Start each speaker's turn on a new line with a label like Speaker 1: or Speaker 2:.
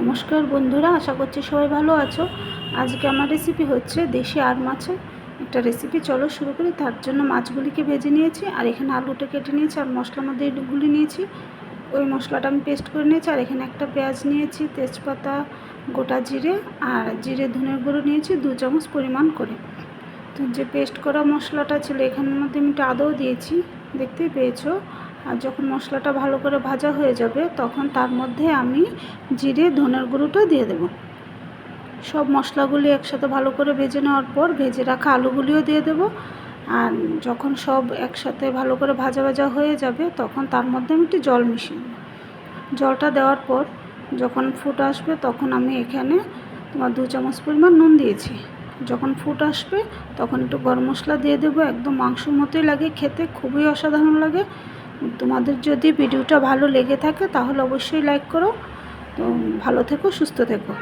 Speaker 1: নমস্কার বন্ধুরা, আশা করছি সবাই ভালো আছো। আজকে আমার রেসিপি হচ্ছে দেশি আর মাছের একটা রেসিপি চলো শুরু করি। তার জন্য মাছগুলিকে ভেজে নিয়েছি, আর এখানে আলুটা কেটে নিয়েছি, আর মশলার মধ্যে গুলি নিয়েছি। ওই মশলাটা আমি পেস্ট করে নিয়েছি, আর এখানে একটা পেঁয়াজ নিয়েছি, তেজপাতা, গোটা জিরে, আর জিরে ধনের গুঁড়ো নিয়েছি, দু চামচ পরিমাণ করে। তো যে পেস্ট করা মশলাটা ছিল, এখানের মধ্যে আমি একটু আদৌ দিয়েছি দেখতেই পেয়েছ? আর যখন মশলাটা ভালো করে ভাজা হয়ে যাবে, তখন তার মধ্যে আমি জিরে, ধনের গুঁড়োটা দিয়ে দেব। সব মশলাগুলি একসাথে ভালো করে ভেজে নেওয়ার পর ভেজে রাখা আলুগুলিও দিয়ে দেব। আর যখন সব একসাথে ভালো করে ভাজা ভাজা হয়ে যাবে, তখন তার মধ্যে আমি একটু জল মিশিয়ে জলটা দেওয়ার পর যখন ফুট আসবে, তখন আমি এখানে তোমার দু চামচ পরিমাণ নুন দিয়েছি। যখন ফুট আসবে, তখন একটু গরম মশলা দিয়ে দেবো। একদম মাংসর মতোই লাগে খেতে, খুবই অসাধারণ লাগে। তোমাদের যদি ভিডিওটা ভালো লেগে থাকে তাহলে অবশ্যই লাইক করো। তো ভালো থেকো, সুস্থ থেকো।